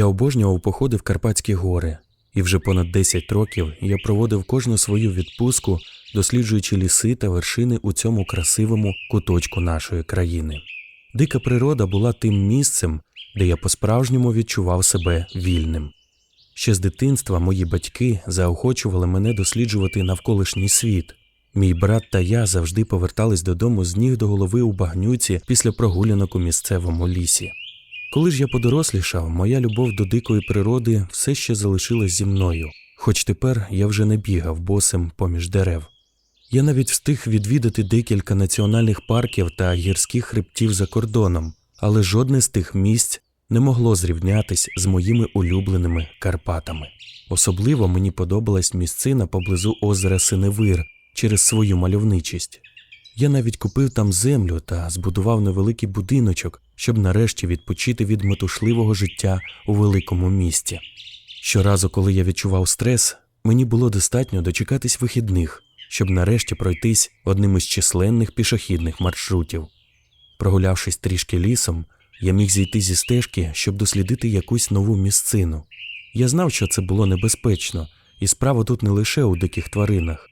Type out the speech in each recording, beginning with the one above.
Я обожнював походи в Карпатські гори, і вже понад 10 років я проводив кожну свою відпустку, досліджуючи ліси та вершини у цьому красивому куточку нашої країни. Дика природа була тим місцем, де я по-справжньому відчував себе вільним. Ще з дитинства мої батьки заохочували мене досліджувати навколишній світ. Мій брат та я завжди повертались додому з ніг до голови у багнюці після прогулянок у місцевому лісі. Коли ж я подорослішав, моя любов до дикої природи все ще залишилась зі мною, хоч тепер я вже не бігав босим поміж дерев. Я навіть встиг відвідати декілька національних парків та гірських хребтів за кордоном, але жодне з тих місць не могло зрівнятись з моїми улюбленими Карпатами. Особливо мені подобалась місцина поблизу озера Синевир через свою мальовничість. Я навіть купив там землю та збудував невеликий будиночок, щоб нарешті відпочити від метушливого життя у великому місті. Щоразу, коли я відчував стрес, мені було достатньо дочекатись вихідних, щоб нарешті пройтись одним із численних пішохідних маршрутів. Прогулявшись трішки лісом, я міг зійти зі стежки, щоб дослідити якусь нову місцину. Я знав, що це було небезпечно, і справа тут не лише у диких тваринах.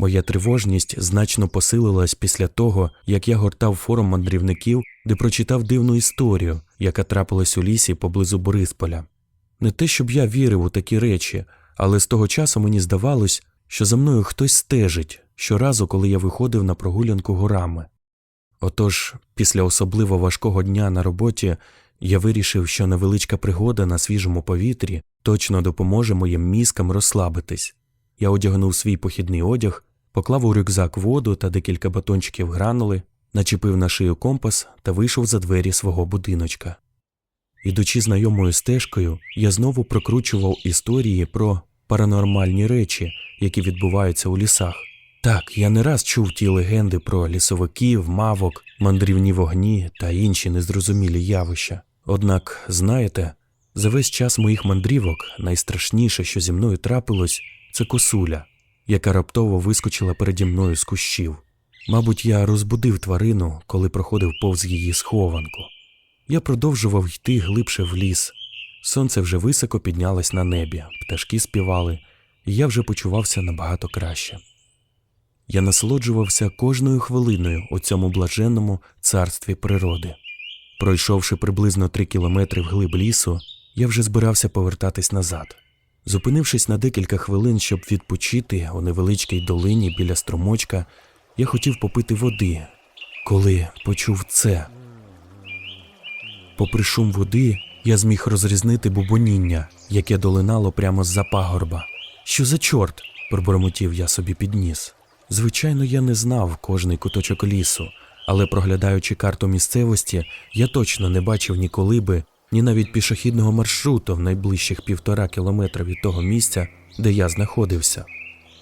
Моя тривожність значно посилилась після того, як я гортав форум мандрівників, де прочитав дивну історію, яка трапилась у лісі поблизу Борисполя. Не те, щоб я вірив у такі речі, але з того часу мені здавалось, що за мною хтось стежить щоразу, коли я виходив на прогулянку горами. Отож, після особливо важкого дня на роботі я вирішив, що невеличка пригода на свіжому повітрі точно допоможе моїм мізкам розслабитись. Я одягнув свій похідний одяг, поклав у рюкзак воду та декілька батончиків гранули, начепив на шию компас та вийшов за двері свого будиночка. Ідучи знайомою стежкою, я знову прокручував історії про паранормальні речі, які відбуваються у лісах. Так, я не раз чув ті легенди про лісовиків, мавок, мандрівні вогні та інші незрозумілі явища. Однак, знаєте, за весь час моїх мандрівок найстрашніше, що зі мною трапилось, це косуля, яка раптово вискочила переді мною з кущів. Мабуть, я розбудив тварину, коли проходив повз її схованку. Я продовжував йти глибше в ліс. Сонце вже високо піднялось на небі, пташки співали, і я вже почувався набагато краще. Я насолоджувався кожною хвилиною у цьому блаженному царстві природи. Пройшовши приблизно три кілометри вглиб лісу, я вже збирався повертатись назад. Зупинившись на декілька хвилин, щоб відпочити у невеличкій долині біля струмочка, я хотів попити води, коли почув це. Попри шум води, я зміг розрізнити бубоніння, яке долинало прямо з-за пагорба. Що за чорт? пробормотів я собі підніс. Звичайно, я не знав кожний куточок лісу, але проглядаючи карту місцевості, я точно не бачив ні колиби, ні навіть пішохідного маршруту в найближчих півтора кілометра від того місця, де я знаходився.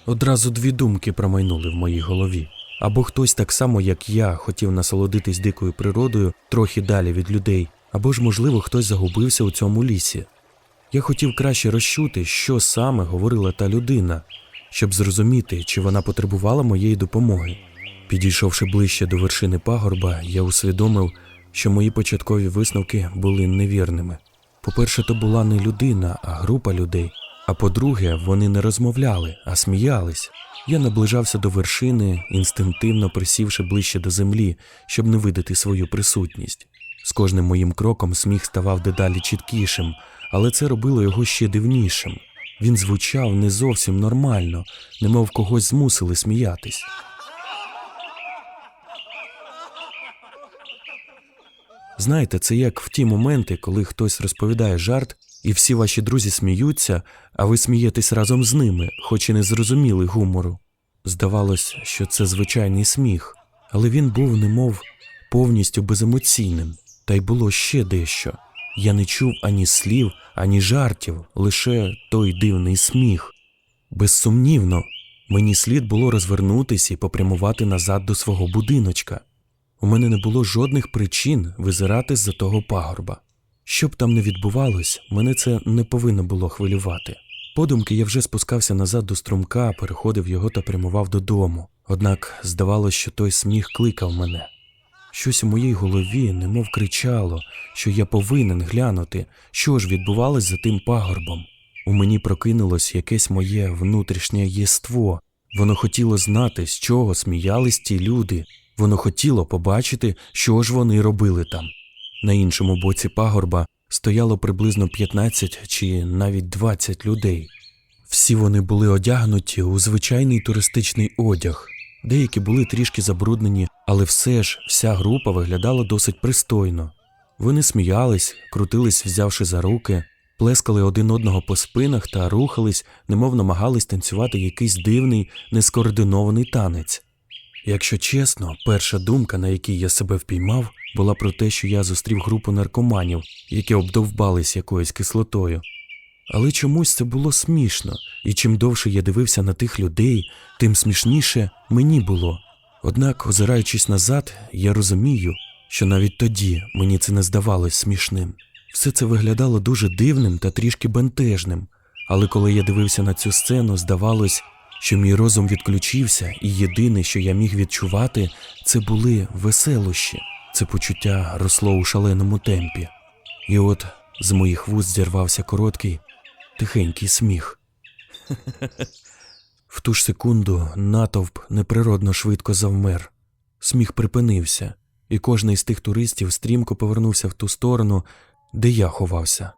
Одразу дві думки промайнули в моїй голові. Або хтось так само, як я, хотів насолодитись дикою природою трохи далі від людей, або ж, можливо, хтось загубився у цьому лісі. Я хотів краще розчути, що саме говорила та людина, щоб зрозуміти, чи вона потребувала моєї допомоги. Підійшовши ближче до вершини пагорба, я усвідомив, що мої початкові висновки були невірними. По-перше, то була не людина, а група людей. А по-друге, вони не розмовляли, а сміялись. Я наближався до вершини, інстинктивно присівши ближче до землі, щоб не видати свою присутність. З кожним моїм кроком сміх ставав дедалі чіткішим, але це робило його ще дивнішим. Він звучав не зовсім нормально, немов когось змусили сміятись. Знаєте, це як в ті моменти, коли хтось розповідає жарт, і всі ваші друзі сміються, а ви смієтесь разом з ними, хоч і не зрозуміли гумору. Здавалось, що це звичайний сміх, але він був немов повністю беземоційним, та й було ще дещо. Я не чув ані слів, ані жартів, лише той дивний сміх. Безсумнівно, мені слід було розвернутися і попрямувати назад до свого будиночка. У мене не було жодних причин визирати з-за того пагорба. Що б там не відбувалось, мене це не повинно було хвилювати. Подумки я вже спускався назад до струмка, переходив його та прямував додому. Однак здавалося, що той сміх кликав мене. Щось у моїй голові немов кричало, що я повинен глянути, що ж відбувалось за тим пагорбом. У мені прокинулось якесь моє внутрішнє єство. Воно хотіло знати, з чого сміялись ті люди. Воно хотіло побачити, що ж вони робили там. На іншому боці пагорба стояло приблизно 15 чи навіть 20 людей. Всі вони були одягнуті у звичайний туристичний одяг. Деякі були трішки забруднені, але все ж вся група виглядала досить пристойно. Вони сміялись, крутились, взявши за руки, плескали один одного по спинах та рухались, немов намагались танцювати якийсь дивний, нескоординований танець. Якщо чесно, перша думка, на якій я себе впіймав, була про те, що я зустрів групу наркоманів, які обдовбались якоюсь кислотою. Але чомусь це було смішно, і чим довше я дивився на тих людей, тим смішніше мені було. Однак, озираючись назад, я розумію, що навіть тоді мені це не здавалось смішним. Все це виглядало дуже дивним та трішки бентежним, але коли я дивився на цю сцену, здавалось, що мій розум відключився, і єдине, що я міг відчувати, це були веселощі. Це почуття росло у шаленому темпі. І от з моїх вуст зірвався короткий, тихенький сміх. В ту ж секунду натовп неприродно швидко завмер. Сміх припинився, і кожний з тих туристів стрімко повернувся в ту сторону, де я ховався.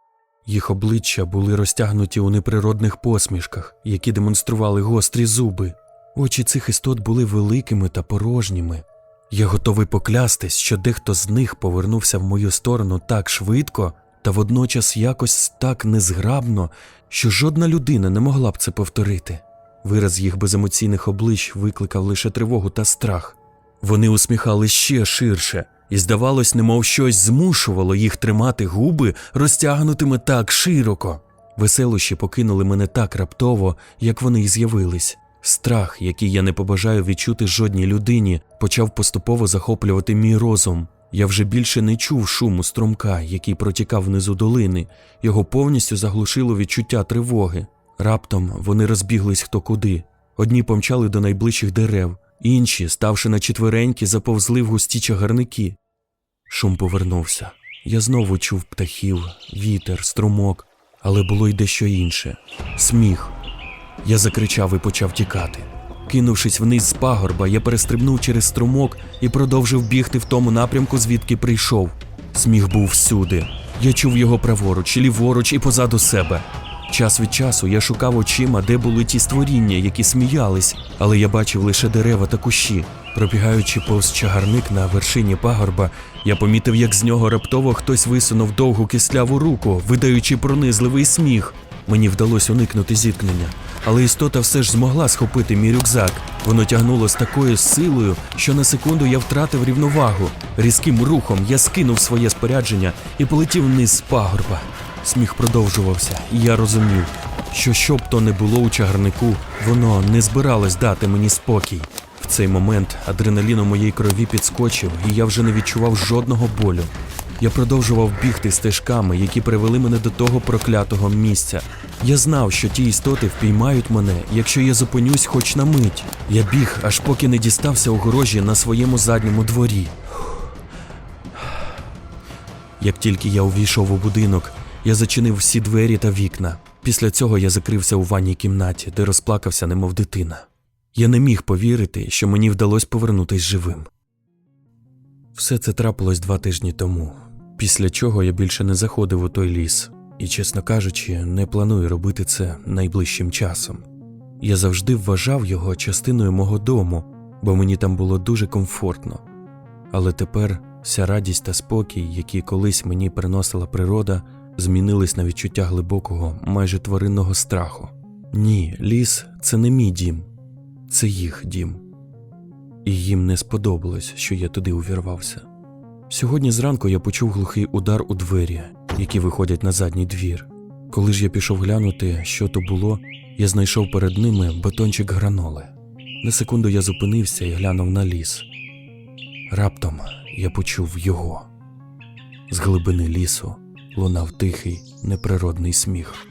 Їх обличчя були розтягнуті у неприродних посмішках, які демонстрували гострі зуби. Очі цих істот були великими та порожніми. Я готовий поклястись, що дехто з них повернувся в мою сторону так швидко та водночас якось так незграбно, що жодна людина не могла б це повторити. Вираз їх беземоційних облич викликав лише тривогу та страх. Вони усміхались ще ширше, і, здавалось, немов щось змушувало їх тримати губи розтягнутими так широко. Веселощі покинули мене так раптово, як вони й з'явились. Страх, який я не побажаю відчути жодній людині, почав поступово захоплювати мій розум. Я вже більше не чув шуму струмка, який протікав внизу долини, його повністю заглушило відчуття тривоги. Раптом вони розбіглись хто куди. Одні помчали до найближчих дерев, інші, ставши на четвереньки, заповзли в густі чагарники. Шум повернувся. Я знову чув птахів, вітер, струмок, але було й дещо інше сміх. Я закричав і почав тікати. Кинувшись вниз з пагорба, я перестрибнув через струмок і продовжив бігти в тому напрямку, звідки прийшов. Сміх був всюди. Я чув його праворуч, ліворуч і позаду себе. Час від часу я шукав очима, де були ті створіння, які сміялись, але я бачив лише дерева та кущі. Пробігаючи повз чагарник на вершині пагорба, я помітив, як з нього раптово хтось висунув довгу кисляву руку, видаючи пронизливий сміх. Мені вдалося уникнути зіткнення, але істота все ж змогла схопити мій рюкзак. Воно тягнуло з такою силою, що на секунду я втратив рівновагу. Різким рухом я скинув своє спорядження і полетів вниз з пагорба. Сміх продовжувався, і я розумів, що що б то не було у чагарнику, воно не збиралось дати мені спокій. В цей момент адреналін у моїй крові підскочив, і я вже не відчував жодного болю. Я продовжував бігти стежками, які привели мене до того проклятого місця. Я знав, що ті істоти впіймають мене, якщо я зупинюсь хоч на мить. Я біг, аж поки не дістався огорожі на своєму задньому дворі. Як тільки я увійшов у будинок, я зачинив всі двері та вікна. Після цього я закрився у ванній кімнаті, де розплакався, немов дитина. Я не міг повірити, що мені вдалося повернутись живим. Все це трапилось два тижні тому, після чого я більше не заходив у той ліс і, чесно кажучи, не планую робити це найближчим часом. Я завжди вважав його частиною мого дому, бо мені там було дуже комфортно. Але тепер вся радість та спокій, які колись мені приносила природа, змінились на відчуття глибокого, майже тваринного страху. Ні, ліс це не мій дім, це їх дім. І їм не сподобалось, що я туди увірвався. Сьогодні зранку я почув глухий удар у двері, які виходять на задній двір. Коли ж я пішов глянути, що то було, я знайшов перед ними батончик граноли. На секунду я зупинився і глянув на ліс. Раптом я почув його. З глибини лісу лунав тихий, неприродний сміх.